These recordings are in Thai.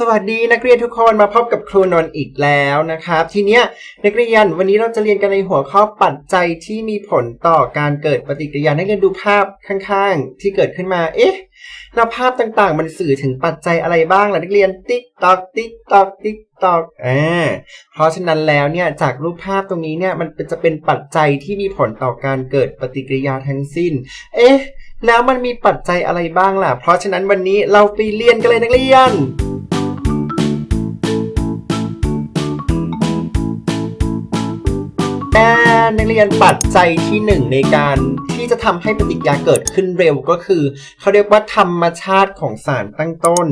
สวัสดีนักเรียนทุกคนมาพบกับครูนนท์อีกแล้วนะครับ ทีเนี้ยนักเรียนวันนี้เราจะเรียนกันในหัวข้อปัจจัยที่มีผลต่อการเกิดปฏิกิริยานักเรียนดูภาพข้างๆ ที่เกิดขึ้นมา เอ๊ะแล้วภาพต่างๆ มันสื่อถึงปัจจัยอะไรบ้างล่ะนักเรียนติ๊กตอกติ๊กตอกติ๊กตอกอ่าเพราะฉะนั้นแล้วเนี่ยจากรูปภาพตรงนี้เนี่ยมันเป็นจะเป็นปัจจัยที่มีผลต่อการเกิดปฏิกิริยาทั้งสิ้น เอ๊ะแล้วมันมีปัจจัยอะไรบ้างล่ะ เพราะฉะนั้นวันนี้เราไปเรียนกันเลยนักเรียน นักเรียนปัจจัยที่หนึ่งในการที่จะทำให้ปฏิกิริยาเกิดขึ้นเร็วก็คือ เขาเรียกว่าธรรมชาติของสารตั้งต้น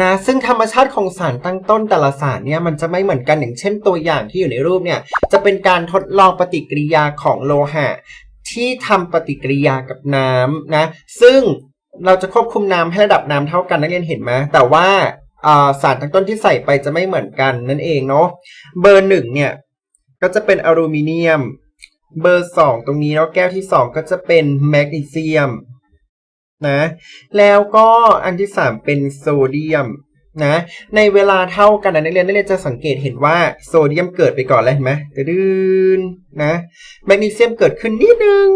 นะซึ่งธรรมชาติของสารตั้งต้นแต่ละสารเนี่ยมันจะไม่เหมือนกันอย่างเช่นตัวอย่างที่อยู่ในรูปเนี่ยจะเป็นการทดลองปฏิกิริยาของโลหะ ที่ทำปฏิกิริยากับน้ำนะซึ่งเราจะควบคุมน้ำให้ระดับน้ำเท่ากันนักเรียนเห็นไหมแต่ว่า สารตั้งต้นที่ใส่ไปจะไม่เหมือนกันนั่นเองเนาะเบอร์หนึ่งเนี่ยก็จะเป็นอลูมิเนียม เบอร์สองตรงนี้แล้วแก้วที่สองก็จะเป็นแมกนีเซียมนะแล้วก็อันที่สามเป็นโซเดียมนะในเวลาเท่ากันนะนักเรียนนักเรียนจะสังเกตเห็นว่าโซเดียมเกิดไปก่อนแล้วเห็นไหมดืนนะแมกนีเซียมเกิดขึ้นนิดนึง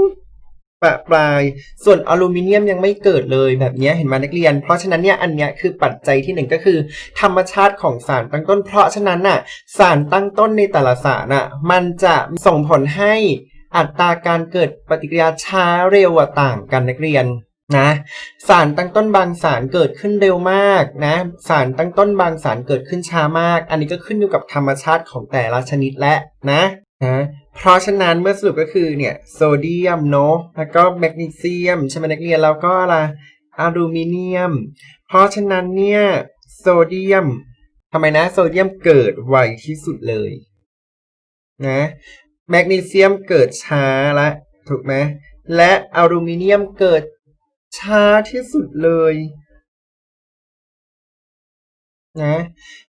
ปะปลาย ส่วนอลูมิเนียมยังไม่เกิดเลยแบบนี้เห็นไหมนักเรียน เพราะฉะนั้นเนี่ยอันเนี้ยคือปัจจัยที่หนึ่งก็คือ ธรรมชาติของสารตั้งต้น เพราะฉะนั้นน่ะสารตั้งต้นในแต่ละสารน่ะมันจะส่งผลให้อัตราการเกิดปฏิกิริยาช้าเร็วต่างกันนักเรียนนะสารตั้งต้นบางสารเกิดขึ้นเร็วมากนะสารตั้งต้นบางสารเกิดขึ้นช้ามาก อันนี้ก็ขึ้นอยู่กับธรรมชาติของแต่ละชนิดและนะนะ เพราะฉะนั้นเมื่อสรุปก็คือเนี่ยโซเดียมเนาะแล้วก็แมกนีเซียมใช่ไหมนักเรียนแล้วก็อะไรอลูมิเนียม เพราะฉะนั้นเนี่ยโซเดียมทำไมนะโซเดียมเกิดไวที่สุดเลยนะแมกนีเซียมเกิดช้าละถูกไหมและอลูมิเนียมเกิดช้าที่สุดเลยนะ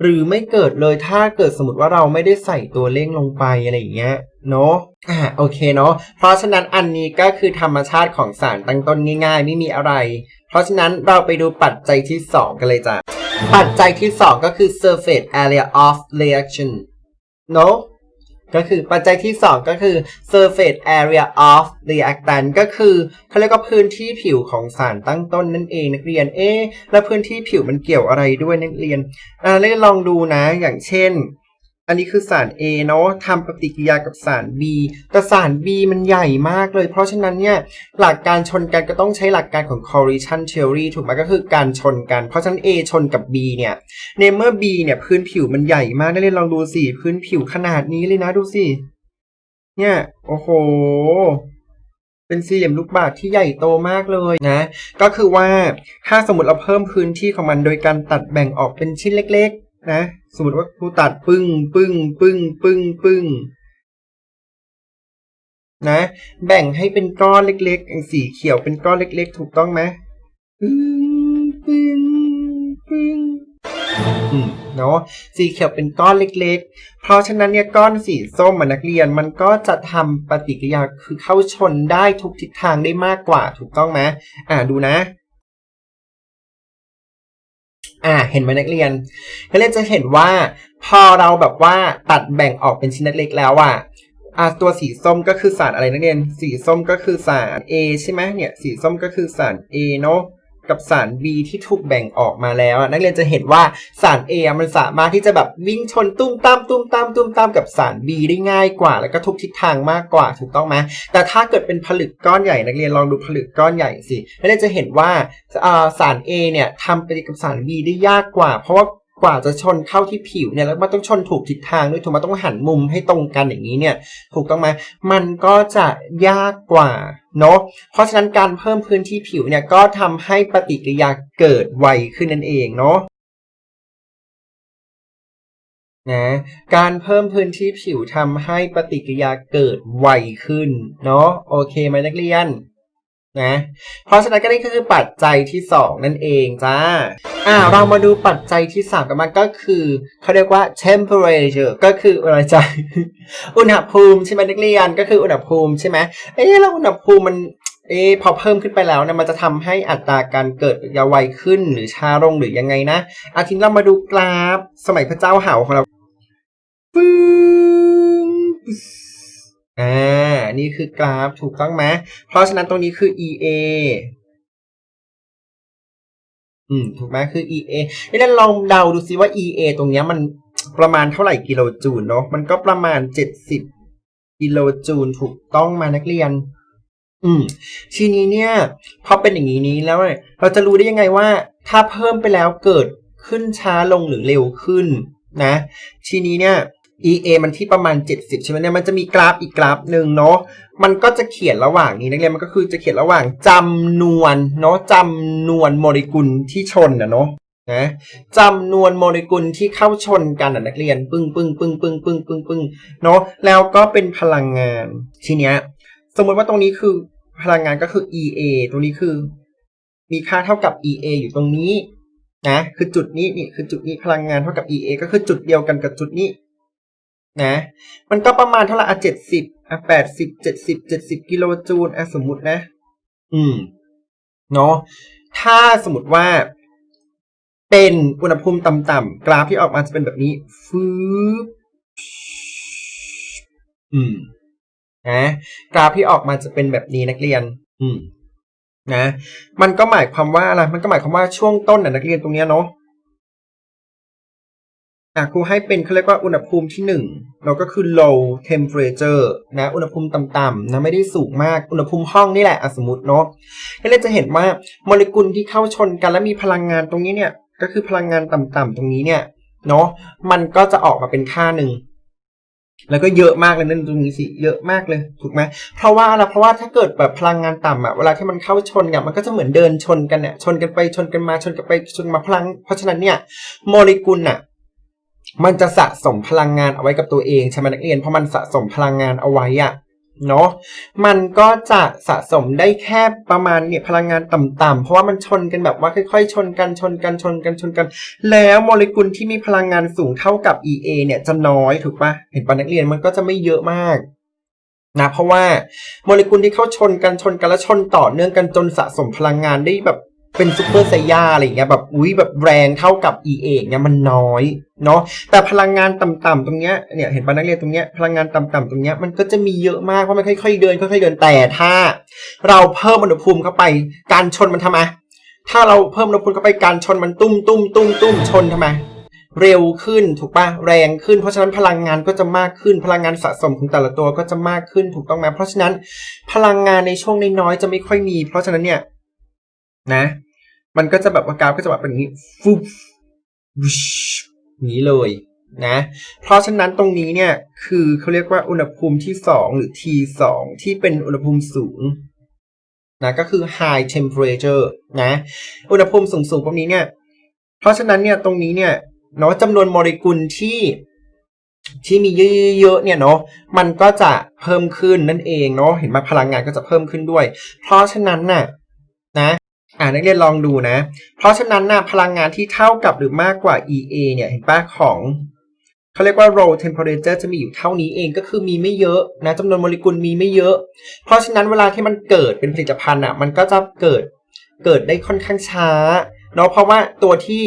หรือไม่เกิดเลยถ้าเกิดสมมติว่าเราไม่ได้ใส่ตัวเร่งลงไปอะไรอย่างเงี้ย เนาะอ่าโอเคเนาะเพราะฉะนั้นอันนี้ก็คือธรรมชาติของสารตั้งต้นง่ายๆ ไม่มีอะไร เพราะฉะนั้นเราไปดูปัจจัยที่ 2 กันเลยจ้ะ ปัจจัยที่ 2 ก็คือ surface area of reaction เนาะก็คือปัจจัยที่ 2 ก็คือ surface area of reactant ก็คือเขาเรียกว่าพื้นที่ผิวของสารตั้งต้นนั่นเองนักเรียนเอ๊แล้วพื้นที่ผิวมันเกี่ยวอะไรด้วยนักเรียนอ่าลองดูนะอย่างเช่น อันนี้คือสาร A เนาะทำปฏิกิริยากับสาร B แต่สาร B มันใหญ่มากเลย เพราะฉะนั้นเนี่ยหลักการชนกันก็ต้องใช้หลักการของ correlation theory ถูกไหมก็คือการชนกัน เพราะฉะนั้น A ชนกับ B เนี่ยในเมื่อ B เนี่ยพื้นผิวมันใหญ่มากนักเรียนลองดูสิพื้นผิวขนาดนี้เลยนะดูสิเนี่ยโอ้โหเป็นสี่เหลี่ยมลูกบาศก์ที่ใหญ่โตมากเลยนะ ก็คือว่าถ้าสมมติเราเพิ่มพื้นที่ของมันโดยการตัดแบ่งออกเป็นชิ้นเล็ก นะ สมมติว่าครูตัดปึ้งปึ้งปึ้งปึ้งปึ้งนะ แบ่งให้เป็นก้อนเล็กๆสีเขียวเป็นก้อนเล็ก ๆ ถูกต้องไหมปึ้งปึ้งปึ้งเนาะสีเขียวเป็นก้อนเล็ก ๆ เพราะฉะนั้นเนี่ยก้อนสีส้มอะนักเรียนมันก็จะทำปฏิกิริยาคือเข้าชนได้ทุกทิศทางได้มากกว่าถูกต้องไหมอ่าดูนะ อ่าเห็นไหมนักเรียนนักเรียนจะเห็นว่าพอเราแบบว่าตัดแบ่งออกเป็นชิ้นเล็กๆแล้วอะอ่าตัวสีส้มก็คือสารอะไรนักเรียน สีส้มก็คือสาร A ใช่ไหมเนี่ย สีส้มก็คือสาร A เนาะ กับสาร B ที่ถูกแบ่งออกมาแล้ว นักเรียนจะเห็นว่าสาร A มันสามารถที่จะแบบวิ่งชนตุ้มตามตุ้มตามตุ้มตามกับสาร B ได้ง่ายกว่า แล้วก็ทุกทิศทางมากกว่าถูกต้องไหมแต่ถ้าเกิดเป็นผลึกก้อนใหญ่ นักเรียนลองดูผลึกก้อนใหญ่สินักเรียนจะเห็นว่าสาร A เนี่ยทำปฏิกับสาร B ได้ยากกว่า เพราะว่า กว่าจะชนเข้าที่ผิวเนี่ยแล้วมันต้องชนถูกทิศทางด้วยถูกไหมต้องหันมุมให้ตรงกันอย่างนี้เนี่ยถูกต้องไหมมันก็จะยากกว่าเนาะเพราะฉะนั้นการเพิ่มพื้นที่ผิวเนี่ยก็ทำให้ปฏิกิริยาเกิดไวขึ้นนั่นเองเนาะนะการเพิ่มพื้นที่ผิวทำให้ปฏิกิริยาเกิดไวขึ้นเนาะโอเคไหมนักเรียน นะ เพราะฉะนั้นก็นี่คือปัจจัยที่สองนั่นเองจ้า อ่า เรามาดูปัจจัยที่สามกันมันก็คือเขาเรียกว่า temperature ก็คืออะไรจ้ะอุณหภูมิใช่ไหมนักเรียนก็คืออุณหภูมิใช่ไหมเอ๊ะแล้วอุณหภูมิมันเอะพอเพิ่มขึ้นไปแล้วเนี่ยมันจะทำให้อัตราการเกิดยาไวขึ้นหรือช้าลงหรือยังไงนะอาทิตย์เรามาดูกราฟสมัยพระเจ้าเห่าของเรา อ่า นี่คือกราฟถูกต้องไหมเพราะฉะนั้นตรงนี้คือ EA อืม ถูกไหมคือ EA นี่เราลองเดาดูซิว่า EA ตรงเนี้ยมันประมาณเท่าไหร่กิโลจูลเนาะ มันก็ประมาณ70กิโลจูลถูกต้องมานักเรียน อืม ทีนี้เนี่ยพอเป็นอย่างนี้นี้แล้วเนี่ยเราจะรู้ได้ยังไงว่า ถ้าเพิ่มไปแล้วเกิดขึ้นช้าลงหรือเร็วขึ้นนะ ทีนี้เนี่ย EA มันที่ประมาณ 70 ใช่ไหมเนี่ยมันจะมีกราฟอีกกราฟหนึ่งเนาะมันก็จะเขียนระหว่างนี้นักเรียนมันก็คือจะเขียนระหว่างจำนวนเนาะจำนวนโมเลกุลที่ชนนะเนาะนะจำนวนโมเลกุลที่เข้าชนกันนะนักเรียน ปึ้งปึ้งปึ้งปึ้งปึ้งปึ้งปึ้งเนาะแล้วก็เป็นพลังงานทีเนี้ย สมมติว่าตรงนี้คือพลังงานก็คือ EA ตรงนี้คือ มีค่าเท่ากับ EA อยู่ตรงนี้นะคือจุดนี้นี่คือจุดนี้พลังงานเท่ากับ EA ก็คือจุดเดียวกันกับจุดนี้ นะ มันก็ประมาณเท่าไหร่อะเจ็ดสิบอะแปดสิบเจ็ดสิบเจ็ดสิบกิโลจูลอะสมมตินะ อืม เนาะถ้าสมมติว่า เป็นอุณหภูมิต่ำๆกราฟที่ออกมาจะเป็นแบบนี้ฟืบอืมนะกราฟที่ออกมาจะเป็นแบบนี้นักเรียน อืมนะ มันก็หมายความว่าอะไรมันก็หมายความว่าช่วงต้นน่ะนักเรียนตรงเนี้ยเนาะ อะครูให้เป็นเขาเรียกว่าอุณหภูมิที่หนึ่งเราก็คือ low temperature นะอุณหภูมิต่ำๆนะไม่ได้สูงมากอุณหภูมิห้องนี่แหละสมมติเนาะให้เราจะเห็นว่าโมเลกุลที่เข้าชนกันแล้วมีพลังงานตรงนี้เนี่ยก็คือพลังงานต่ำๆตรงนี้เนี่ยเนาะมันก็จะออกมาเป็นค่าหนึ่งแล้วก็เยอะมากเลยนั่นตรงนี้สิเยอะมากเลยถูกไหมเพราะว่าอะไรเพราะว่าถ้าเกิดแบบพลังงานต่ำอะเวลาที่มันเข้าชนเนี่ยมันก็จะเหมือนเดินชนกันเนี่ยชนกันไปชนกันมาชนกันไปชนมาพลัง เพราะฉะนั้นเนี่ยโมเลกุลอะ มันจะสะสมพลังงานเอาไว้กับตัวเองใช่ไหมนักเรียนเพราะมันสะสมพลังงานเอาไว้อะเนาะมันก็จะสะสมได้แค่ประมาณเนี่ยพลังงานต่ำๆเพราะว่ามันชนกันแบบว่าค่อยๆ ชนกันชนกันชนกันชนกัน แล้วโมเลกุลที่มีพลังงานสูงเท่ากับ EA เนี่ยจะน้อยถูกปะเห็นปะนักเรียนมันก็จะไม่เยอะมากนะเพราะว่าโมเลกุลที่เข้าชนกันชนกันแล้วชนต่อเนื่องกันจนสะสมพลังงานได้แบบ เป็นซูเปอร์ไซยาอะไรอย่างเงี้ยแบบอุ้ยแบบแรงเท่ากับ EA เนี่ยมันน้อยเนาะแต่พลังงานต่ำๆตรงเนี้ยเนี่ยเห็นปะนักเรียนตรงเนี้ยพลังงานต่ำๆตรงเนี้ยมันก็จะมีเยอะมากเพราะมันค่อยๆเดินค่อยๆเดินแต่ถ้า เราเพิ่มอุณหภูมิเข้าไปการชนมันทำไมถ้าเราเพิ่มอุณหภูมิเข้าไปการชนมันตุ้มตุ้มตุ้มตุ้มชนทำไมเร็วขึ้นถูกปะแรงขึ้น เพราะฉะนั้นพลังงานก็จะมากขึ้น พลังงานสะสมของแต่ละตัวก็จะมากขึ้นถูกต้องไหมเพราะฉะนั้นพลังงานในช่วงน้อยๆจะไม่ค่อยมี เพราะฉะนั้นเนี่ย นะ มันก็จะแบบว่ากราฟก็จะแบบเป็นอย่างนี้ฟุบวิชนี้เลยนะ เพราะฉะนั้นตรงนี้เนี่ยคือเขาเรียกว่าอุณหภูมิที่สองหรือ T สองที่เป็นอุณหภูมิสูงนะก็คือ high temperature นะ อุณหภูมิสูงๆพวกนี้เนี่ย เพราะฉะนั้นเนี่ยตรงนี้เนี่ยเนาะจำนวนโมเลกุลที่ที่มีเยอะๆเนี่ยเนาะมันก็จะเพิ่มขึ้นนั่นเองเนาะเห็นไหมพลังงานก็จะเพิ่มขึ้นด้วย เพราะฉะนั้นน่ะนะ อ่านักเรียนลองดูนะ เพราะฉะนั้นน่ะพลังงานที่เท่ากับหรือมากกว่า EA เนี่ยเห็นปะของเขาเรียกว่า low temperature จะมีอยู่เท่านี้เองก็คือมีไม่เยอะนะจำนวนโมเลกุลมีไม่เยอะ เพราะฉะนั้นเวลาที่มันเกิดเป็นผลิตภัณฑ์อะมันก็จะเกิดเกิดได้ค่อนข้างช้าเนาะเพราะว่าตัวที่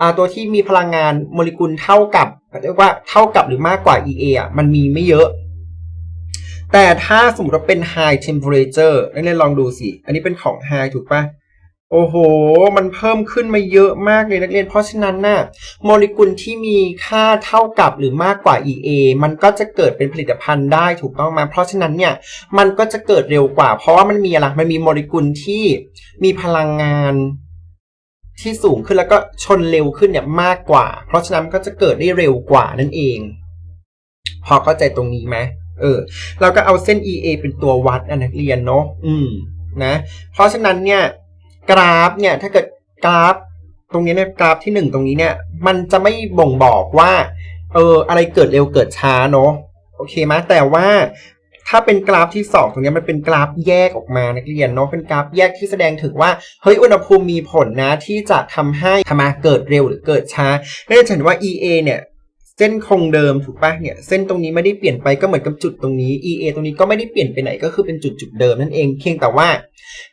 อ่าตัวที่มีพลังงานโมเลกุลเท่ากับเรียกว่าเท่ากับหรือมากกว่า EA อะมันมีไม่เยอะ แต่ถ้าสมมติว่าเป็น high temperature นักเรียนลองดูสิ อันนี้เป็นของ high ถูกปะ โอ้โห มันเพิ่มขึ้นมาเยอะมากเลยนักเรียน เพราะฉะนั้นน่ะโมเลกุลที่มีค่าเท่ากับหรือมากกว่า EA มันก็จะเกิดเป็นผลิตภัณฑ์ได้ถูกต้องไหมเพราะฉะนั้นเนี่ย มันก็จะเกิดเร็วกว่า เพราะว่ามันมีอะไร มันมีโมเลกุลที่มีพลังงานที่สูงขึ้นแล้วก็ชนเร็วขึ้นเนี่ยมากกว่า เพราะฉะนั้นก็จะเกิดได้เร็วกว่านั่นเอง พอเข้าใจตรงนี้ไหมเออ เราก็เอาเส้น EA เป็นตัววัดอะนักเรียนเนาะ อืม นะ เพราะฉะนั้นเนี่ย กราฟเนี่ยถ้าเกิดกราฟ ตรงนี้เนี่ยกราฟที่หนึ่งตรงนี้เนี่ย มันจะไม่บ่งบอกว่าเอออะไรเกิดเร็วเกิดช้าเนาะโอเคไหมแต่ว่าถ้าเป็นกราฟที่สองตรงนี้มันเป็นกราฟแยกออกมานักเรียนเนาะเป็นกราฟแยกที่แสดงถึงว่าเฮ้ยอุณหภูมิมีผลนะที่จะทำให้ทำมาเกิดเร็วหรือเกิดช้าก็จะเห็นว่า EA เนี่ย เส้นคงเดิมถูกปะเนี่ยเส้นตรงนี้ไม่ได้เปลี่ยนไปก็เหมือนกับจุดตรงนี้ EA ตรงนี้ก็ไม่ได้เปลี่ยนไปไหนก็คือเป็นจุดจุดเดิมนั่นเองเพียงแต่ว่า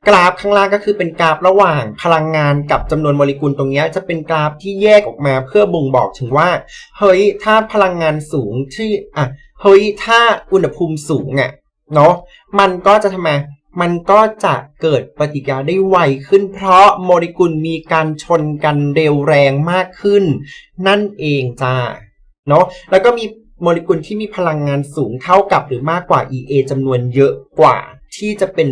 กราฟข้างล่างก็คือเป็นกราฟระหว่างพลังงานกับจำนวนโมเลกุลตรงนี้จะเป็นกราฟที่แยกออกมาเพื่อบ่งบอกถึงว่าเฮ้ยถ้าพลังงานสูงที่อะเฮ้ยถ้าอุณหภูมิสูงอะเนาะมันก็จะทำไมมันก็จะเกิดปฏิกิริยาได้ไวขึ้น เพราะโมเลกุลมีการชนกันเร็วแรงมากขึ้น นั่นเองจ้า เนาะแล้วก็มีโมเลกุลที่มีพลังงานสูงเท่ากับหรือมากกว่า EA จำนวนเยอะกว่าที่จะเป็น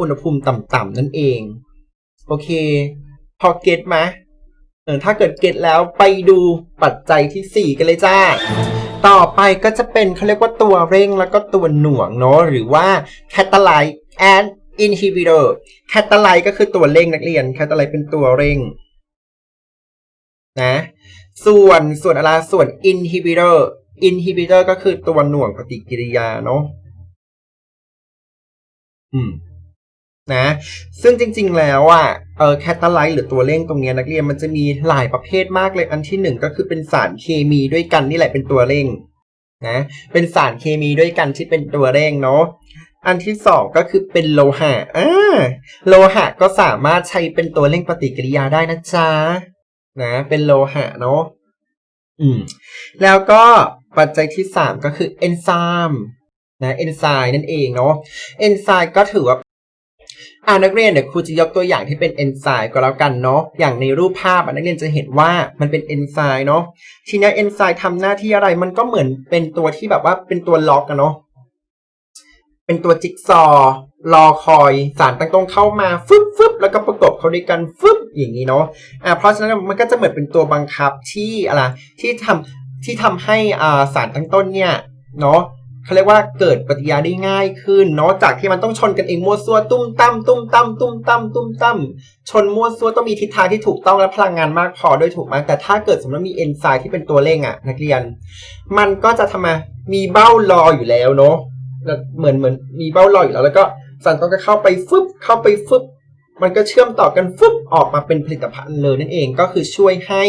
อุณหภูมิต่ำๆนั่นเอง โอเค พอเก็ตไหมเออถ้าเกิดเก็ตแล้วไปดูปัจจัยที่ 4 กันเลยจ้า ต่อไปก็จะเป็นเขาเรียกว่าตัวเร่งแล้วก็ตัวหน่วงเนาะหรือว่า catalyze and inhibitor catalyze ก็คือตัวเร่งนักเรียน catalyze เป็นตัวเร่ง นะ ส่วนส่วนอะไรส่วน inhibitor inhibitor ก็คือตัวหน่วงปฏิกิริยาเนาะอืมนะ ซึ่งจริง ๆ แล้วอะเออแคตตาไลท์หรือตัวเร่งตรงนี้นักเรียนมันจะมีหลายประเภทมากเลยอันที่หนึ่งก็คือเป็นสารเคมีด้วยกันนี่แหละเป็นตัวเร่งนะเป็นสารเคมีด้วยกันที่เป็นตัวเร่งเนาะอันที่สองก็คือเป็นโลหะอ่าโลหะก็สามารถใช้เป็นตัวเร่งปฏิกิริยาได้นะจ๊ะ นะเป็นโลหะเนาะอืมแล้วก็ปัจจัยที่สามก็คือเอนไซม์นะเอนไซม์นั่นเองเนาะเอนไซม์ก็ถือว่าอ่านักเรียนเดี๋ยวครูจะยกตัวอย่างที่เป็นเอนไซม์ก็แล้วกันเนาะอย่างในรูปภาพอะนักเรียนจะเห็นว่ามันเป็นเอนไซม์เนาะทีนี้เอนไซม์ทำหน้าที่อะไรมันก็เหมือนเป็นตัวที่แบบว่าเป็นตัวล็อกอะเนาะ เป็นตัวจิ๊กซอรอคอยสารตั้งตรงเข้ามาฟึบฟึบแล้วก็ประกบเขาด้วยกันฟึบอย่างนี้เนาะอ่าเพราะฉะนั้นมันก็จะเหมือนเป็นตัวบังคับที่อะไรที่ทำที่ทำให้อ่าสารตั้งต้นเนี่ยเนาะเขาเรียกว่าเกิดปฏิกิริยาได้ง่ายขึ้นเนาะจากที่มันต้องชนกันเองมั่วซั่วตุ้มตั้มตุ้มตั้มตุ้มตั้มตุ้มตั้มชนมั่วซั่วต้องมีทิศทางที่ถูกต้องและพลังงานมากพอด้วยถูกไหมแต่ถ้าเกิดสมมติมีเอนไซม์ที่เป็นตัวเร่งอะนักเรียน มันก็จะทำมามีเบ้ารออยู่แล้วเนาะ เหมือนเหมือนมีเบ้ารออยู่แล้ว แล้วก็สารต้องก็เข้าไปฟึบเข้าไปฟึบมันก็เชื่อมต่อกันฟึบออกมาเป็นผลิตภัณฑ์เลยนั่นเองก็คือช่วยให้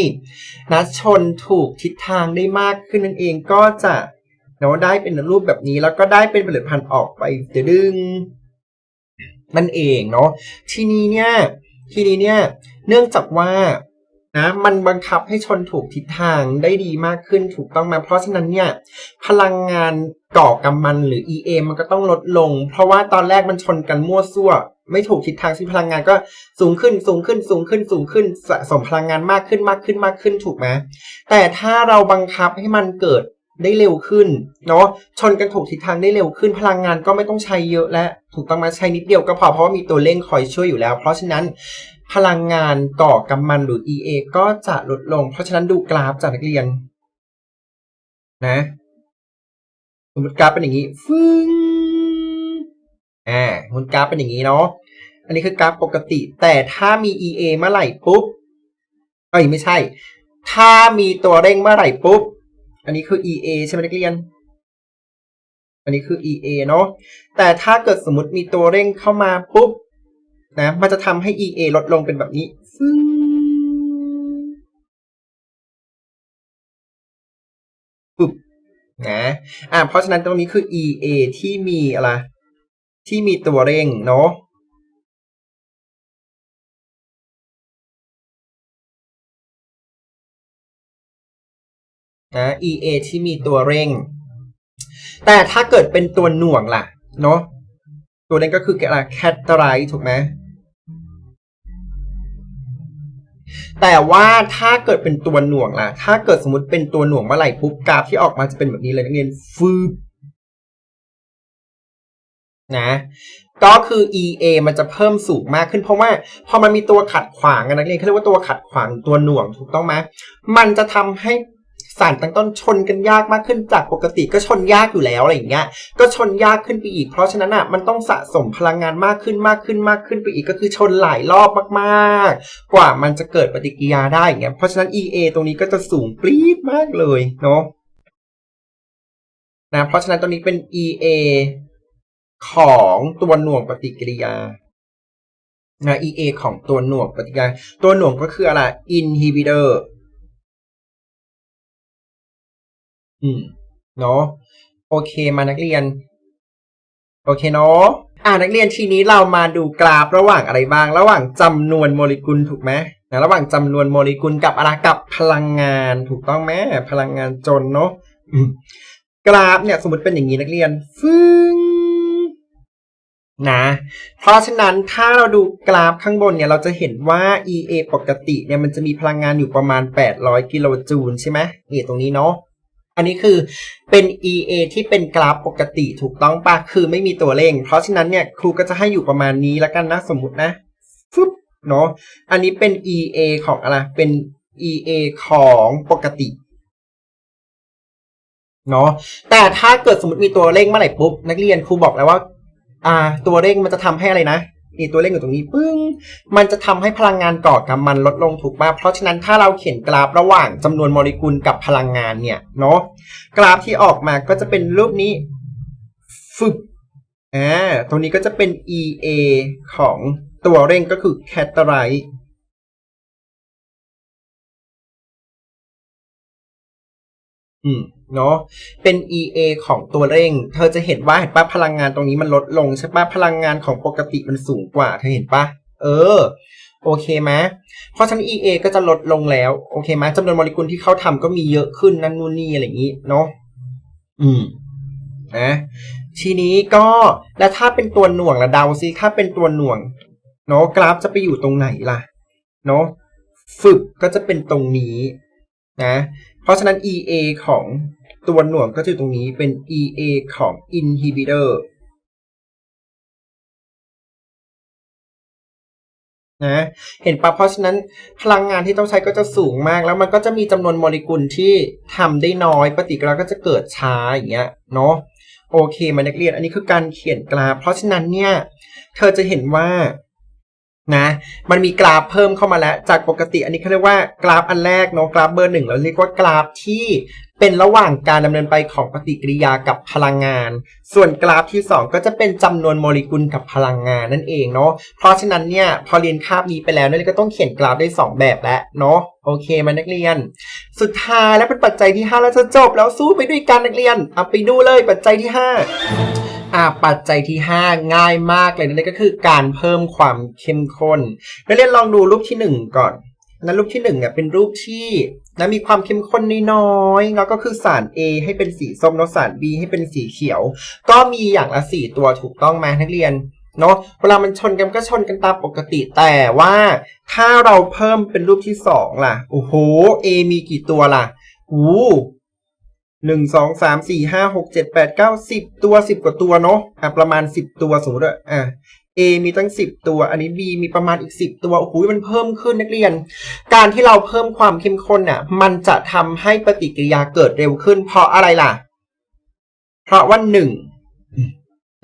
นะชนถูกทิศทางได้มากขึ้นนั่นเองก็จะเนาะได้เป็นรูปแบบนี้แล้วก็ได้เป็นผลิตภัณฑ์ออกไปดึงนั่นเองเนาะทีนี้เนี่ยทีนี้เนี่ยเนื่องจากว่า นะมันบังคับให้ชนถูกทิศทางได้ดีมากขึ้นถูกต้องไหมเพราะฉะนั้นเนี่ยพลังงานก่อกำมันหรือ EA มันก็ต้องลดลง เพราะว่าตอนแรกมันชนกันมั่วซั่ว ไม่ถูกทิศทางที่พลังงานก็สูงขึ้นสูงขึ้นสูงขึ้นสูงขึ้นสะสมพลังงานมากขึ้นมากขึ้นมากขึ้นถูกไหมแต่ถ้าเราบังคับให้มันเกิดได้เร็วขึ้นเนาะชนกันถูกทิศทางได้เร็วขึ้น พลังงานก็ไม่ต้องใช้เยอะและถูกต้องไหมใช้นิดเดียวก็พอเพราะว่ามีตัวเร่งคอยช่วยอยู่แล้ว เพราะฉะนั้น พลังงานก่อกำมันหรือ EA ก็จะลดลง เพราะฉะนั้นดูกราฟจากนักเรียน นะสมมติกราฟเป็นอย่างนี้ฟึ้งอ่าสมมติกราฟเป็นอย่างนี้เนาะอันนี้คือกราฟปกติ แต่ถ้ามี EA เมื่อไหร่ปุ๊บเอ้ยไม่ใช่ ถ้ามีตัวเร่งเมื่อไหร่ปุ๊บ อันนี้คือ EA ใช่ไหมนักเรียน อันนี้คือ EA เนาะแต่ถ้าเกิดสมมติมีตัวเร่งเข้ามาปุ๊บ นะ มันจะทำให้ EA ลดลงเป็นแบบนี้ฟึ้งปุ๊บนะอ่าเพราะฉะนั้นตรงนี้คือ EA ที่มีอะไรที่มีตัวเร่งเนาะนะ EA ที่มีตัวเร่ง แต่ถ้าเกิดเป็นตัวหน่วงล่ะ เนาะตัวนั้นก็คืออะไร catalyze ถูกไหม แต่ว่าถ้าเกิดเป็นตัวหน่วงล่ะ ถ้าเกิดสมมติเป็นตัวหน่วงเมื่อไหร่ปุ๊บกราฟที่ออกมาจะเป็นแบบนี้เลยนักเรียนฟืบนะก็คือ EA มันจะเพิ่มสูงมากขึ้นเพราะว่าพอมันมีตัวขัดขวางกันักเรียนเขาเรียกว่าตัวขัดขวางตัวหน่วงถูกต้องไหมมันจะทำให้ สารตั้งต้นชนกันยากมากขึ้นจากปกติก็ชนยากอยู่แล้วอะไรอย่างเงี้ยก็ชนยากขึ้นไปอีก เพราะฉะนั้นอะมันต้องสะสมพลังงานมากขึ้นมากขึ้นมากขึ้นไปอีกก็คือชนหลายรอบมากๆ กว่ามันจะเกิดปฏิกิริยาได้อย่างเงี้ยเพราะฉะนั้น EA ตรงนี้ก็จะสูงปรี๊ดมากเลยเนาะนะเพราะฉะนั้นตรงนี้เป็น EA ของตัวหน่วงปฏิกิริยานะ EA ของตัวหน่วงปฏิกิริยา ตัวหน่วงก็คืออะไร inhibitor อืมเนาะโอเคมานักเรียน โอเคเนาะอ่านักเรียนทีนี้เรามาดูกราฟระหว่างอะไรบ้าง ระหว่างจำนวนโมเลกุลถูกไหมนะระหว่างจำนวนโมเลกุลกับอะไรกับพลังงานถูกต้องไหมพลังงานจนเนาะกราฟเนี่ยสมมติเป็นอย่างนี้นักเรียนฟึ้งนะ เพราะฉะนั้นถ้าเราดูกราฟข้างบนเนี่ยเราจะเห็นว่า EA ปกติเนี่ยมันจะมีพลังงานอยู่ประมาณ 800 กิโลจูลใช่ไหมนี่ตรงนี้เนาะ อันนี้คือเป็น EA ที่เป็นกราฟปกติถูกต้องปะคือไม่มีตัวเร่งเพราะฉะนั้นเนี่ยครูก็จะให้อยู่ประมาณนี้แล้วกันนะสมมตินะฟึบเนาะอันนี้เป็น EA ของอะไรเป็น EA ของปกติเนาะแต่ถ้าเกิดสมมติมีตัวเร่งเมื่อไหร่ปุ๊บนักเรียนครูบอกแล้วว่า อ่า ตัวเร่งมันจะทำให้อะไรนะ นี่ตัวเร่งอยู่ตรงนี้ปึ้ง มันจะทำให้พลังงานก่อกำมันลดลงถูกป่ะเพราะฉะนั้นถ้าเราเขียนกราฟระหว่างจำนวนโมเลกุลกับพลังงานเนี่ยเนาะกราฟที่ออกมาก็จะเป็นรูปนี้ฟึบอ่าตรงนี้ก็จะเป็น EA ของตัวเร่งก็คือ catalyte อืม เนาะเป็น EA ของตัวเร่ง เธอจะเห็นว่าเห็นป่ะพลังงานตรงนี้มันลดลงใช่ป่ะพลังงานของปกติมันสูงกว่า เธอเห็นป่ะเออ โอเคไหมเพราะฉะนั้น EA ก็จะลดลงแล้ว โอเคไหมจำนวนโมเลกุลที่เขาทำก็มีเยอะขึ้นนั่นนู่นนี่อะไรอย่างนี้เนาะอืมนะทีนี้ก็แล้วถ้าเป็นตัวหน่วงละเดาซิถ้าเป็นตัวหน่วงเนาะกราฟจะไปอยู่ตรงไหนล่ะเนาะฝึกก็จะเป็นตรงนี้นะเพราะฉะนั้น EA ของ ตัวหน่วงก็จะอตรงนี้เป็น EA ของ inhibitor นะเห็นปะเพราะฉะนั้นพลังงานที่ต้องใช้ก็จะสูงมาก แล้วมันก็จะมีจำนวนโมเลกุลที่ทำได้น้อยปฏิกิริยาก็จะเกิดช้าอย่างเงี้ยเนาะโอเคมานักเรียนอันนี้คือการเขียนกราฟ เพราะฉะนั้นเนี่ย เธอจะเห็นว่า นะมันมีกราฟเพิ่มเข้ามาแล้ว จากปกติอันนี้เขาเรียกว่ากราฟอันแรกเนาะกราฟเบอร์หนึ่งเราเรียกว่ากราฟที่เป็นระหว่างการดำเนินไปของปฏิกิริยากับพลังงาน ส่วนกราฟที่สองก็จะเป็นจำนวนโมเลกุลกับพลังงานนั่นเองเนาะเพราะฉะนั้นเนี่ยพอเรียนคาบนี้ไปแล้วเนี่ยก็ต้องเขียนกราฟได้สองแบบแล้วเนาะโอเคมานักเรียน สุดท้ายและเป็นปัจจัยที่ห้าแล้วจะจบแล้วสู้ไปด้วยกันนักเรียนเอาไปดูเลยปัจจัยที่ห้า อ่าปัจจัยที่ 5 ง่ายมากเลยนั่นก็คือการเพิ่มความเข้มข้นนักเรียนลองดูรูปที่ 1 ก่อนนะรูปที่1เนี่ยเป็นรูปที่นะมีความเข้มข้นน้อยๆแล้วก็คือสาร A ให้เป็นสีส้มแล้วสาร B ให้เป็นสีเขียว ก็มีอย่างละสี่ตัวถูกต้องไหมนักเรียนเนาะเวลามันชนกันก็ชนกันตามปกติแต่ว่าถ้าเราเพิ่มเป็นรูปที่สองล่ะโอ้โห A มีกี่ตัวล่ะอู หนึ่งสองสามสี่ห้าหกเจ็ดแปดเก้าสิบตัวสิบกว่าตัวเนาะอะประมาณสิบตัวสมมติว่าอะ A มีตั้งสิบตัว อันนี้ B มีประมาณอีกสิบตัวโอ้โหมันเพิ่มขึ้นนักเรียน การที่เราเพิ่มความเข้มข้นน่ะ มันจะทำให้ปฏิกิริยาเกิดเร็วขึ้น เพราะอะไรล่ะ เพราะว่าหนึ่ง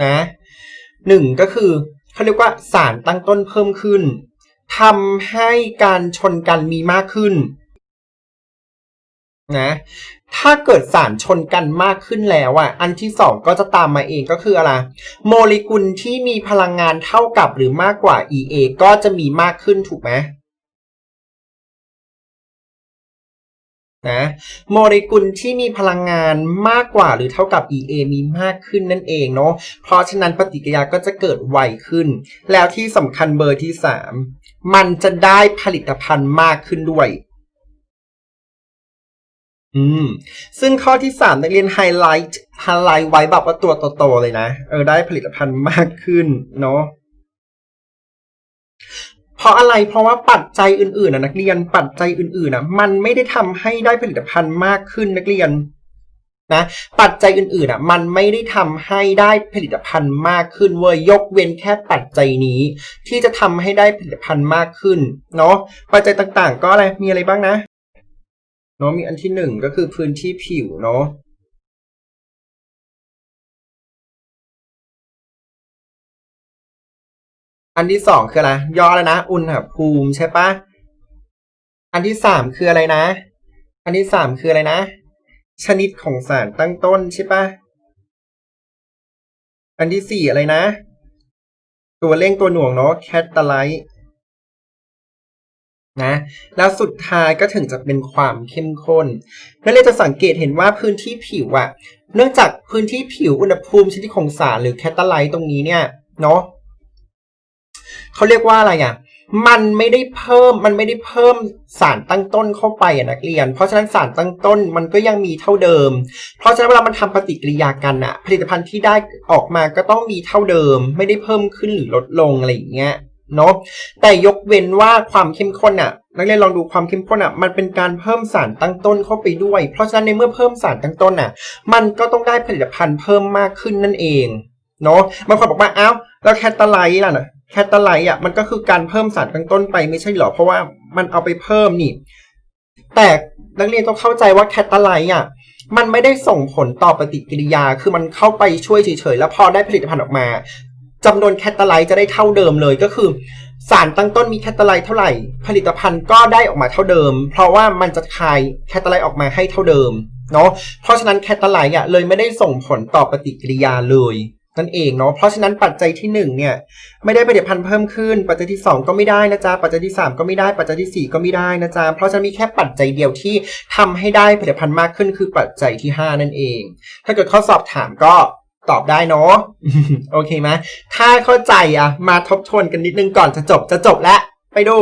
นะหนึ่งก็คือเขาเรียกว่าสารตั้งต้นเพิ่มขึ้นทำให้การชนกันมีมากขึ้นนะ ถ้าเกิดสารชนกันมากขึ้นแล้วอะ อันที่สองก็จะตามมาเองก็คืออะไร โมเลกุลที่มีพลังงานเท่ากับหรือมากกว่า EA ก็จะมีมากขึ้นถูกไหมนะโมเลกุลที่มีพลังงานมากกว่าหรือเท่ากับ EA มีมากขึ้นนั่นเองเนาะ เพราะฉะนั้นปฏิกิริยาก็จะเกิดไวขึ้น แล้วที่สำคัญเบอร์ที่สามมันจะได้ผลิตภัณฑ์มากขึ้นด้วย อืม ซึ่งข้อที่สามนักเรียนไฮไลท์ไฮไลท์ไว้แบบว่าตัวโตๆเลยนะ เออได้ผลิตภัณฑ์มากขึ้นเนาะเพราะอะไร เพราะว่าปัจจัยอื่นๆนะนักเรียน ปัจจัยอื่นๆนะมันไม่ได้ทำให้ได้ผลิตภัณฑ์มากขึ้นนักเรียนนะ ปัจจัยอื่นๆอะ มันไม่ได้ทำให้ได้ผลิตภัณฑ์มากขึ้นเว้ยยกเว้นแค่ปัจจัยนี้ ที่จะทำให้ได้ผลิตภัณฑ์มากขึ้น เนาะ ปัจจัยต่างๆ ก็อะไร มีอะไรบ้างนะ เนาะมีอันที่หนึ่งก็คือพื้นที่ผิวเนาะอันที่สองคืออะไรย่อแล้วนะ อุณหภูมิใช่ปะอันที่สามคืออะไรนะ อันที่สามคืออะไรนะ ชนิดของสารตั้งต้นใช่ปะอันที่สี่อะไรนะ ตัวเร่งตัวหน่วงเนาะแคตตาไลท์ นะแล้วสุดท้ายก็ถึงจะเป็นความเข้มข้นนั่นเลยจะสังเกตเห็นว่าพื้นที่ผิวอะเนื่องจากพื้นที่ผิวอุณหภูมิชนิดของสารหรือแคตตาไลท์ตรงนี้เนี่ยเนาะเขาเรียกว่าอะไรอะมันไม่ได้เพิ่มมันไม่ได้เพิ่มสารตั้งต้นเข้าไปอะนักเรียน เพราะฉะนั้นสารตั้งต้นมันก็ยังมีเท่าเดิม เพราะฉะนั้นเวลามันทำปฏิกิริยากันอะผลิตภัณฑ์ที่ได้ออกมาก็ต้องมีเท่าเดิม ไม่ได้เพิ่มขึ้นหรือลดลงอะไรอย่างเงี้ย เนาะแต่ยกเว้นว่าความเข้มข้นอะนักเรียนลองดูความเข้มข้นอะมันเป็นการเพิ่มสารตั้งต้นเข้าไปด้วย เพราะฉะนั้นในเมื่อเพิ่มสารตั้งต้นอะมันก็ต้องได้ผลิตภัณฑ์เพิ่มมากขึ้นนั่นเองเนาะบางคนบอกว่าอ้าวแล้วแคตตาไลท์ล่ะนะแคตตาไลท์อะมันก็คือการเพิ่มสารตั้งต้นไปไม่ใช่หรอเพราะว่ามันเอาไปเพิ่มนี่ แต่นักเรียนต้องเข้าใจว่าแคตตาไลท์อะมันไม่ได้ส่งผลต่อปฏิกิริยา คือมันเข้าไปช่วยเฉยๆ แล้วพอได้ผลิตภัณฑ์ออกมา จำนวนแคตตาไลท์จะได้เท่าเดิมเลยก็คือ สารตั้งต้นมีแคตตาไลท์เท่าไหร่ ผลิตภัณฑ์ก็ได้ออกมาเท่าเดิม เพราะว่ามันจะคายแคตตาไลท์ออกมาให้เท่าเดิมเนาะเพราะฉะนั้นแคตตาไลท์อะเลยไม่ได้ส่งผลต่อปฏิกิริยาเลยนั่นเองเนาะเพราะฉะนั้นปัจจัยที่หนึ่งเนี่ย ไม่ได้ผลิตภัณฑ์เพิ่มขึ้น ปัจจัยที่ 2 ก็ไม่ได้นะจ๊ะปัจจัยที่ 3 ก็ไม่ได้ปัจจัยทีสี่4 ก็ไม่ได้นะจ๊ะเพราะฉะนั้นมีแค่ปัจจัยเดียวที่ทำให้ได้ผลิตภัณฑ์มากขึ้นคือปัจจัยที่ 5 นั่นเอง ถ้าเกิดข้อสอบถามก็ ตอบได้เนาะโอเคไหมถ้าเข้าใจอะมาทบทวนกันนิดนึงก่อนจะจบจะจบแล้ว ไปดู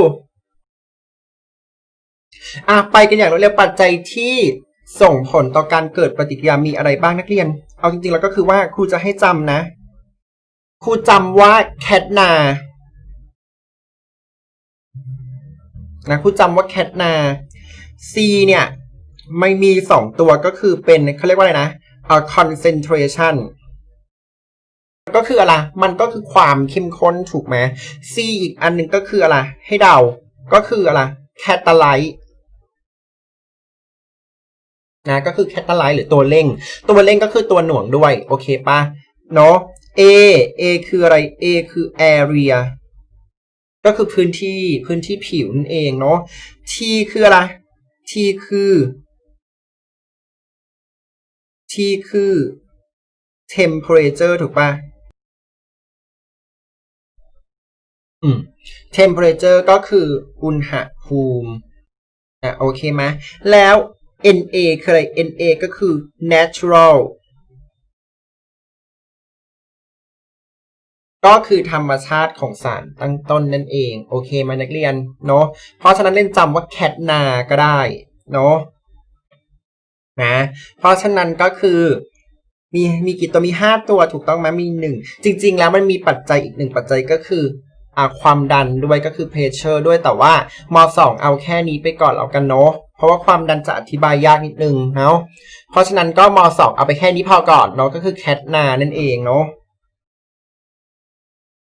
อะไปกันอย่างรวดเร็วปัจจัยที่ส่งผลต่อการเกิดปฏิกิริยามีอะไรบ้างนักเรียน เอาจริงๆแล้วก็คือว่าครูจะให้จำนะ ครูจำว่าแคทนา นะครูจำว่าแคทนา C เนี่ย ไม่มีสองตัวก็คือเป็นเขาเรียกว่าอะไรนะเอ่อ concentration ก็คืออะไร มันก็คือความเข้มข้นถูกไหม C อีกอันหนึ่งก็คืออะไร ให้เดา ก็คืออะไร catalyte นะก็คือแคตตาไลท์หรือตัวเร่ง ตัวเร่งก็คือตัวหน่วงด้วย โอเคปะเนาะ A A คืออะไร A คือ area ก็คือพื้นที่พื้นที่ผิวนั่นเองเนาะ T คืออะไร T คือ T คือ temperature ถูกปะ อืม temperature ก็คืออุณหภูมิอะโอเคไหมแล้ว NA คืออะไร NA ก็คือ natural ก็คือธรรมชาติของสารตั้งต้นนั่นเอง โอเคไหมนักเรียนเนาะเพราะฉะนั้นเล่นจำว่าแคทนาก็ได้เนาะนะ เพราะฉะนั้นก็คือมีมีกี่ตัวมีห้าตัวถูกต้องไหมมีหนึ่งจริง ๆ แล้วมันมีปัจจัยอีกหนึ่งปัจจัยก็คือ ความดันด้วยก็คือ pressure ด้วยแต่ว่ามสองเอาแค่นี้ไปก่อนแล้วกันเนาะเพราะว่าความดันจะอธิบายยากนิดนึงเนาะเพราะฉะนั้นก็มสองเอาไปแค่นี้พอก่อนเนาะก็คือแคทนานั่นเองเนาะ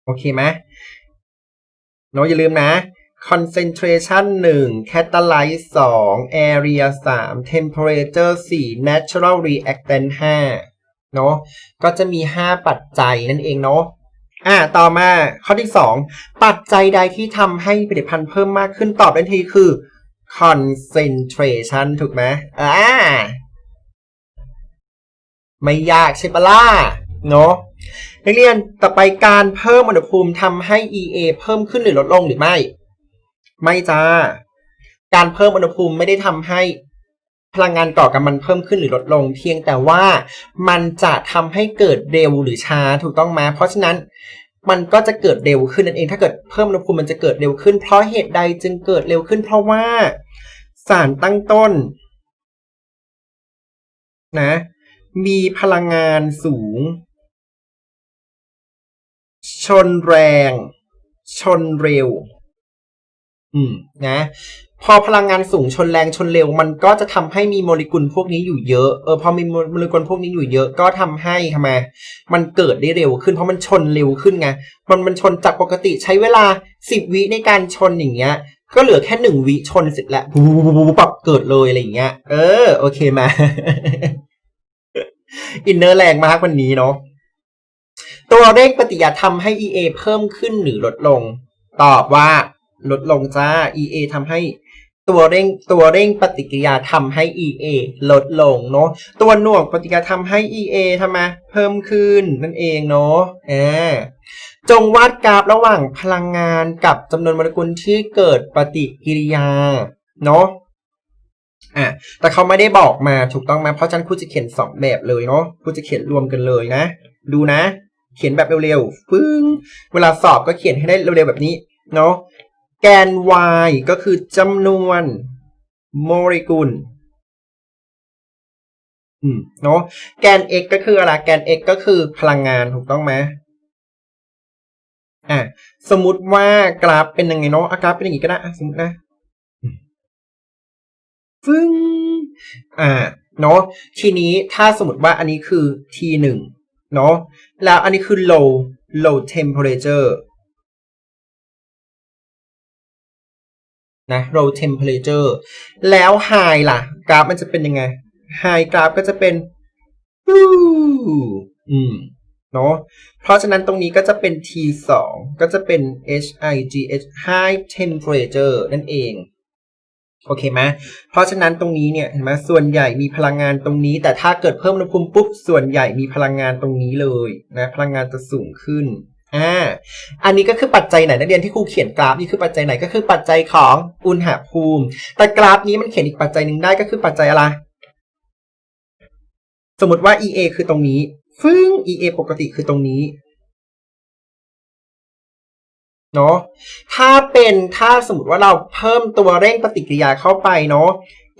โอเคไหมเนาะอย่าลืมนะ concentration 1 catalyte 2 area 3 temperature 4 natural reactant 5เนาะก็จะมี 5 ปัจจัยนั่นเองเนาะ อ่า ต่อมาข้อที่ 2 ปัจจัยใดที่ทำให้ผลิตภัณฑ์เพิ่มมากขึ้นตอบได้ทีคือ concentration ถูกไหมอ่า ไม่ยากใช่ปะล่ะ เนาะนักเรียนต่อไปการเพิ่มอุณหภูมิทำให้ EA เพิ่มขึ้นหรือลดลงหรือไม่ ไม่จ้า การเพิ่มอุณหภูมิไม่ได้ทำให้ พลังงานก่อกันมันเพิ่มขึ้นหรือลดลง เพียงแต่ว่ามันจะทำให้เกิดเร็วหรือช้าถูกต้องไหมเพราะฉะนั้นมันก็จะเกิดเร็วขึ้นนั่นเองถ้าเกิดเพิ่มอุณหภูมิมันจะเกิดเร็วขึ้น เพราะเหตุใดจึงเกิดเร็วขึ้น เพราะว่าสารตั้งต้นนะมีพลังงานสูง ชนแรง ชนเร็ว อืมนะ พอพลังงานสูงชนแรงชนเร็ว มันก็จะทำให้มีโมเลกุลพวกนี้อยู่เยอะเออพอมีโมเลกุลพวกนี้อยู่เยอะก็ทำให้ทำไมมันเกิดได้เร็วขึ้น เพราะมันชนเร็วขึ้นไงมันมันชนจากปกติใช้เวลาสิบวิในการชนอย่างเงี้ยก็เหลือแค่หนึ่งวิชนเสร็จแล้วปุ๊บปุ๊บปุ๊บปับเกิดเลยอะไรอย่างเงี้ย เออ โอเคมา อินเนอร์แรงมากวันนี้เนาะ ตัวเร่งปฏิกิริยาทำให้ EA เพิ่มขึ้นหรือลดลง ตอบว่า ลดลงจ้า EA ทำให้ตัวเร่งตัวเร่งปฏิกิริยาทำให้ EA ลดลงเนาะตัวหน่วงปฏิกิริยาทำให้ EA ทำไมเพิ่มขึ้นนั่นเองเนาะอ่าจงวาดกราฟระหว่างพลังงานกับจำนวนโมเลกุลที่เกิดปฏิกิริยาเนาะอะแต่เขาไม่ได้บอกมาถูกต้องไหมเพราะฉะนันครูจะเขียนสองแบบเลยเนาะครูจะเขียนรวมกันเลยนะ ดูนะ เขียนแบบเร็วๆปึ้งเวลาสอบก็เขียนให้ได้เร็วๆแบบนี้เนาะ แกน y ก็คือจำนวนโมเลกุลอืมเนาะแกน x ก็คืออะไรแกน x ก็คือพลังงานถูกต้องไหมอะสมมติว่ากราฟเป็นยังไงเนาะอะกราฟเป็นอย่างนี้ก็ได้สมมตินะฟึ้งอ่าเนาะทีนี้ถ้าสมมติว่าอันนี้คือ t หนึ่งเนาะแล้วอันนี้คือ low low temperature นะ low temperature แล้ว high ล่ะ กราฟมันจะเป็นยังไง high กราฟก็จะเป็นฟูอืมเนาะเพราะฉะนั้นตรงนี้ก็จะเป็น T 2ก็จะเป็น H I G H high temperature นั่นเอง โอเคไหมเพราะฉะนั้นตรงนี้เนี่ยเห็นไหมส่วนใหญ่มีพลังงานตรงนี้ แต่ถ้าเกิดเพิ่มอุณหภูมิปุ๊บ ส่วนใหญ่มีพลังงานตรงนี้เลยนะ พลังงานจะสูงขึ้น อ่าอันนี้ก็คือปัจจัยไหนนักเรียนที่ครูเขียนกราฟนี่คือปัจจัยไหนก็คือปัจจัยของอุณหภูมิ แต่กราฟนี้มันเขียนอีกปัจจัยหนึ่งได้ก็คือปัจจัยอะไร สมมติว่า EA คือตรงนี้ ฟึ่ง EA ปกติคือตรงนี้เนาะถ้าเป็นถ้าสมมติว่าเราเพิ่มตัวเร่งปฏิกิริยาเข้าไปเนาะ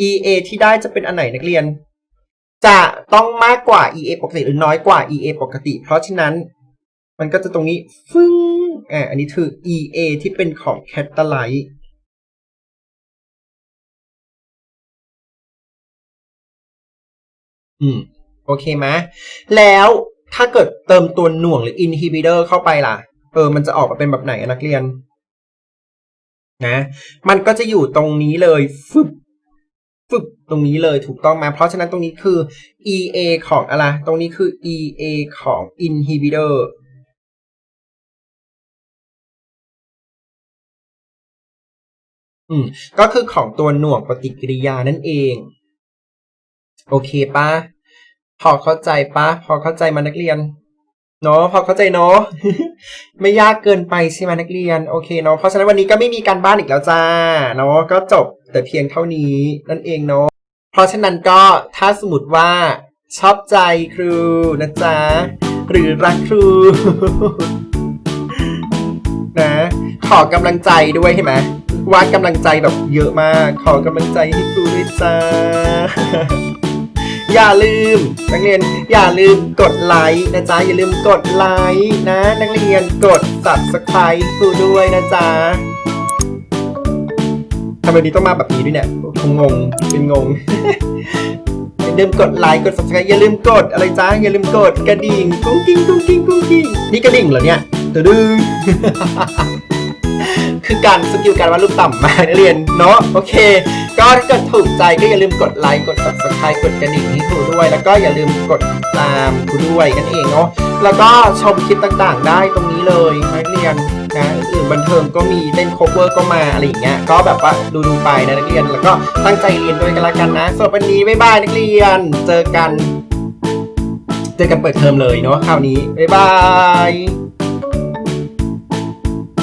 EA ที่ได้จะเป็นอันไหนนักเรียน จะต้องมากกว่า EA ปกติหรือน้อยกว่า EA ปกติ เพราะฉะนั้น มันก็จะตรงนี้ฟึ่งอ่าอันนี้คือ EA ที่เป็นของแคตตาไลท์อืม โอเคไหมแล้วถ้าเกิดเติมตัวหน่วงหรือ inhibitor เข้าไปล่ะ เออ มันจะออกมาเป็นแบบไหนนักเรียน นะ มันก็จะอยู่ตรงนี้เลยฟึบฟึบตรงนี้เลยถูกต้องไหมเพราะฉะนั้นตรงนี้คือ EA ของอะไร ตรงนี้คือ EA ของ inhibitor อืม ก็คือของตัวหน่วงปฏิกิริยานั่นเอง โอเคปะพอเข้าใจปะพอเข้าใจมานักเรียนเนาะพอเข้าใจเนาะไม่ยากเกินไปใช่ไหมนักเรียนโอเคเนาะเพราะฉะนั้นวันนี้ก็ไม่มีการบ้านอีกแล้วจ้าเนาะก็จบแต่เพียงเท่านี้นั่นเองเนาะเพราะฉะนั้นก็ถ้าสมมติว่าชอบใจครูนะจ๊ะหรือรักครูนะขอกำลังใจด้วยใช่ไหม วาดกำลังใจแบบเยอะมาก ขอกำลังใจให้ครูด้วยจ้า อย่าลืม นักเรียนอย่าลืมกดไลค์นะจ๊ะ อย่าลืมกดไลค์นะ นักเรียนกด subscribe ครูด้วยนะจ๊ะทำไมวันนี้ต้องมาแบบนี้ด้วยเนี่ยคงงงเป็นงงอย่าลืมกดไลค์กด subscribe อย่าลืมกดอะไรจ้าอย่าลืมกดกระดิ่งกุ้งกิ้งกุ้งกิ้งกุ้งกิ้งนี่กระดิ่งเหรอเนี่ยตึดึง คือการสกิลการวาดรูปต่ำมานักเรียนเนาะโอเค ก็ถ้าเกิดถูกใจก็อย่าลืมกดไลค์กด subscribe กดกระดิ่งให้ครูด้วย แล้วก็อย่าลืมกดติดตามครูด้วยกันเองเนาะแล้วก็ชมคลิปต่างๆ ได้ตรงนี้เลยนักเรียนนะอื่นๆบันเทิงก็มีเต้น cover ก็มาอะไรอย่างเงี้ยก็แบบว่าดูดูไปนะนักเรียนแล้วก็ตั้งใจเรียนด้วยกันละกันนะสำหรับวันนี้บ๊ายบายนักเรียน เจอกัน เจอกันเปิดเทอมเลยเนาะคราวนี้บ๊ายบาย